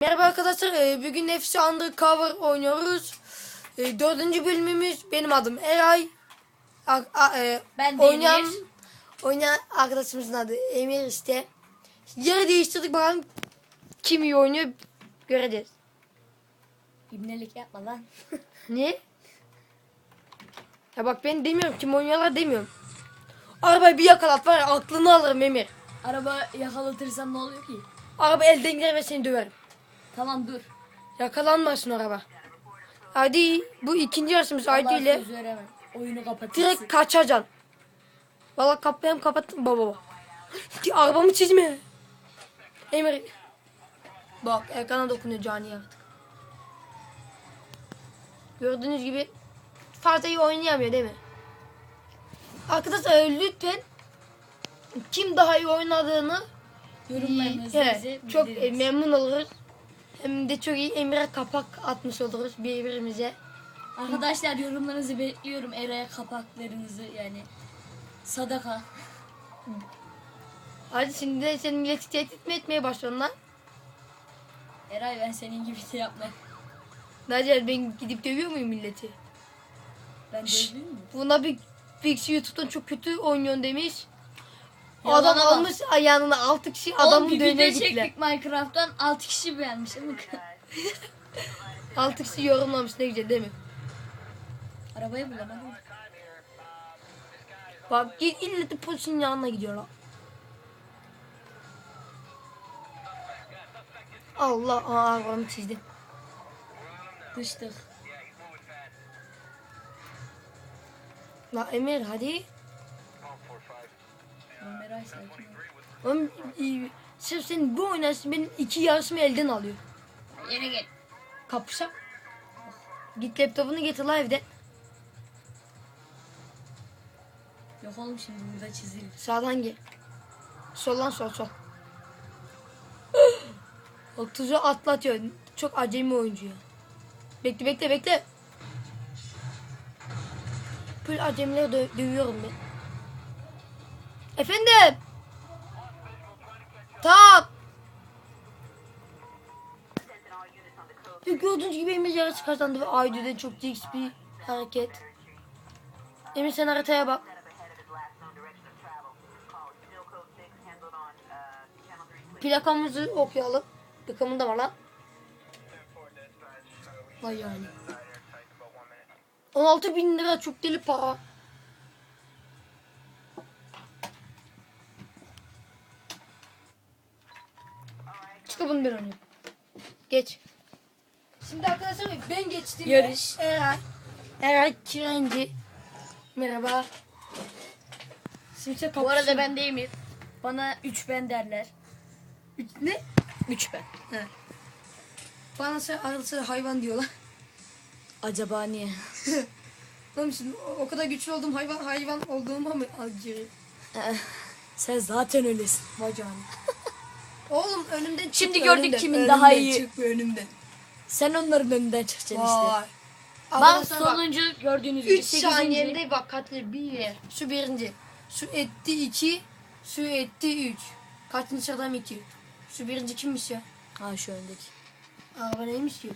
Merhaba arkadaşlar. e, Bugün Nefsi Undercover oynuyoruz. E, Dördüncü bölümümüz. Benim adım Eray. A- a- e, Ben de oynayan, Emir. oynayan arkadaşımızın adı Emir işte. Yeri değiştirdik bakalım kim iyi oynuyor göreceğiz. İbnelik yapma lan. Ne? Ya bak ben demiyorum kim oynuyorlar demiyorum. Arabayı bir yakalat var ya aklını alırım Emir. Araba yakalatırsam ne oluyor ki? Araba elden gider ve seni döverim. Tamam dur. Yakalanmasın araba. Hadi bu ikinci yarışımız Allah ile söz veremem. Oyunu kapatırsın. direkt kaçacaksın. Valla kapıyı kapattım baba. baba. Arabamı çizme. Emir. Bak ekrana dokunuyor cani artık. Gördüğünüz gibi fazla iyi oynayamıyor değil mi? Arkadaşlar lütfen kim daha iyi oynadığını Yorumlarınızı Evet, bize çok e, bildiriniz. memnun oluruz. Hem de çok iyi Emir'e kapak atmış oluruz birbirimize. Arkadaşlar yorumlarınızı bekliyorum. Eray'a kapaklarınızı yani. Sadaka. Hadi şimdi de seni milleti tehdit mi etmeye başladın lan? Eray ben senin gibi şey yapma. Naciye ben gidip dövüyor muyum milleti? Ben Şşş. dövdün mü? Buna bir Pixie YouTube'dan çok kötü oynuyorsun demiş. Adam bak. almış ayağına 6 kişi Oğlum adamın bir dövmeye video gittiler. çektik Minecraft'tan 6 kişi beğenmiş ama 6 kişi yorumlamış ne güzel değil mi? Arabayı bulamadım. Bak git ille de polisin yanına gidiyorlar. Allah aa arabamı çizdim. Dıştık. La Emir hadi. Oğlum. Oğlum, e, sırf senin bu oynarsın benim iki yarışımı elden alıyor. Yine gel. Kapışak. Git laptopunu getir la evde. Yok oğlum şimdi burada çizilir. Sağdan gir. Soldan sol sol. O tuzu atlatıyor. Çok acemi oyuncu ya. Bekle bekle bekle. Böyle acemileri dö- dövüyorum ben. Efendim. Tamam. Ve gördüğünüz gibi Emir yarısı kazandı ve Aydu'da çok dik bir hareket. Emir sen haritaya bak. Plakamızı okuyalım. Plakamın da var lan. Vay yani. 16 bin lira çok deli para. Bunu ben oynayayım. Geç. Şimdi arkadaşlar ben geçtim. Yarış. Eray. Eray Kirenci. Merhaba. Şimdi Bu arada ben de Emir. Bana 3 ben derler. ne? 3 ben. He. Bana sen arası hayvan diyorlar. Acaba niye? Oğlum şimdi o- o kadar güçlü olduğum hayvan hayvan olduğuma mı acıyor? Sen zaten öylesin. Bacağını. Oğlum önümden çık. Şimdi gördük önümden, kimin önümden daha iyi. Çık önümden. Sen onların önünden çıkacaksın işte. Vay. Ben Arkadaşlar bak, sonuncu gördüğünüz gibi 3 sekizinci. saniyemde bak katlı bir. Şu birinci. Şu etti 2. Şu etti 3. Kaçıncı sıradan 2. Şu birinci kimmiş ya? Ha şu öndeki. Araba neymiş ki?